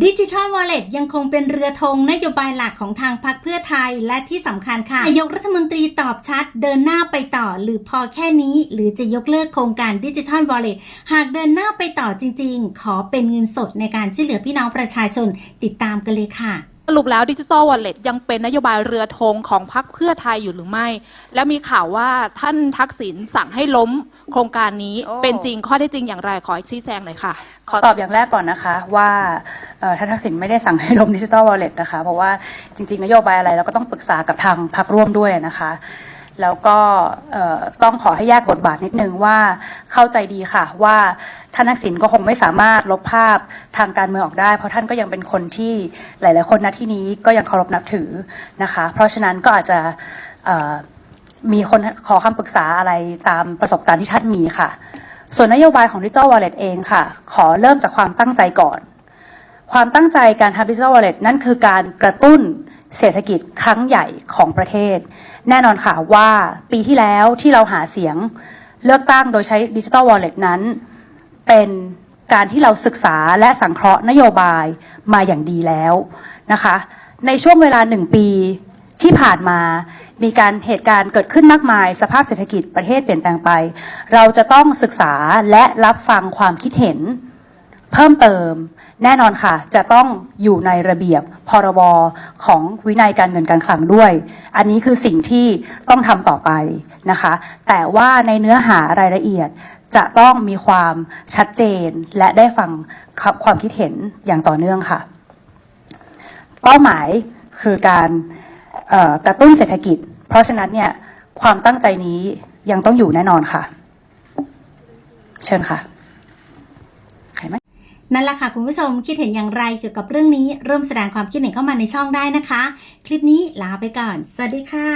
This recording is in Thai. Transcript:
ดิจิทัลวอลเล็ตยังคงเป็นเรือธงนโยบายหลักของทางพรรคเพื่อไทยและที่สำคัญค่ะนายกรัฐมนตรีตอบชัด เดินหน้าไปต่อ หรือพอแค่นี้ หรือจะยกเลิกโครงการดิจิทัลวอลเล็ตหากเดินหน้าไปต่อจริง ๆ ขอเป็นเงินสดในการช่วยเหลือพี่น้องประชาชน ติดตามกันเลยค่ะสรุปแล้วดิจิ t a ลวอลเล็ตยังเป็นนโยบายเรือธงของพรรคเพื่อไทยอยู่หรือไม่ แล้วมีข่าวว่าท่านทักษิณสั่งให้ล้มโครงการนี้โอ้เป็นจริงข้อเท็จจริงอย่างไรขอชี้แจงหน่อยค่ะ ขอตอบอย่างแรกก่อนนะคะว่าเอ่อ ท่านทักษิณไม่ได้สั่งให้ลงดิจิ t a ลวอลเล็ตนะคะ เพราะว่าจริง ๆ นโยบายอะไรเราก็ต้องปรึกษากับทางพรรคร่วมด้วยนะคะ แล้วก็ต้องขอให้แยกบทบาทนิดนึงว่าเข้าใจดีค่ะว่าท่านทักษิณก็คงไม่สามารถลบภาพทางการเมืองออกได้ เพราะท่านก็ยังเป็นคนที่หลาย ๆ คนณที่นี้ก็ยังเคารพนับถือนะคะ เพราะฉะนั้นก็อาจจะมีคนขอคำปรึกษาอะไรตามประสบการณ์ที่ท่านมีค่ะ ส่วนนโยบายของ Digital Wallet เองค่ะ ขอเริ่มจากความตั้งใจก่อน ความตั้งใจการทำ Digital Wallet นั่นคือการกระตุ้นเศรษฐกิจครั้งใหญ่ของประเทศ แน่นอนค่ะว่าปีที่แล้วที่เราหาเสียงเลือกตั้งโดยใช้ Digital Wallet นั้น เป็นการที่เราศึกษาและสังเคราะห์นโยบายมาอย่างดีแล้วนะคะ ในช่วงเวลาหนึ่งปีที่ผ่านมา มีการเหตุการณ์เกิดขึ้นมากมาย สภาพเศรษฐกิจประเทศเปลี่ยนแปลงไป เราจะต้องศึกษาและรับฟังความคิดเห็น เพิ่มเติมแน่นอนค่ะ จะต้องอยู่ในระเบียบพรบของวินัยการเงินการคลังด้วย อันนี้คือสิ่งที่ต้องทำต่อไปนะคะ แต่ว่าในเนื้อหารายละเอียดจะต้องมีความชัดเจนและได้ฟังความคิดเห็นอย่างต่อเนื่องค่ะ เป้าหมายคือการกระตุ้นเศรษฐกิจ เพราะฉะนั้นเนี่ยความตั้งใจนี้ยังต้องอยู่แน่นอนค่ะ เชิญค่ะ นั่นแหละค่ะคุณผู้ชมคิดเห็นอย่างไรเกี่ยวกับเรื่องนี้ร่วมแสดงความคิดเห็นเข้ามาในช่องได้นะคะ คลิปนี้ลาไปก่อน สวัสดีค่ะ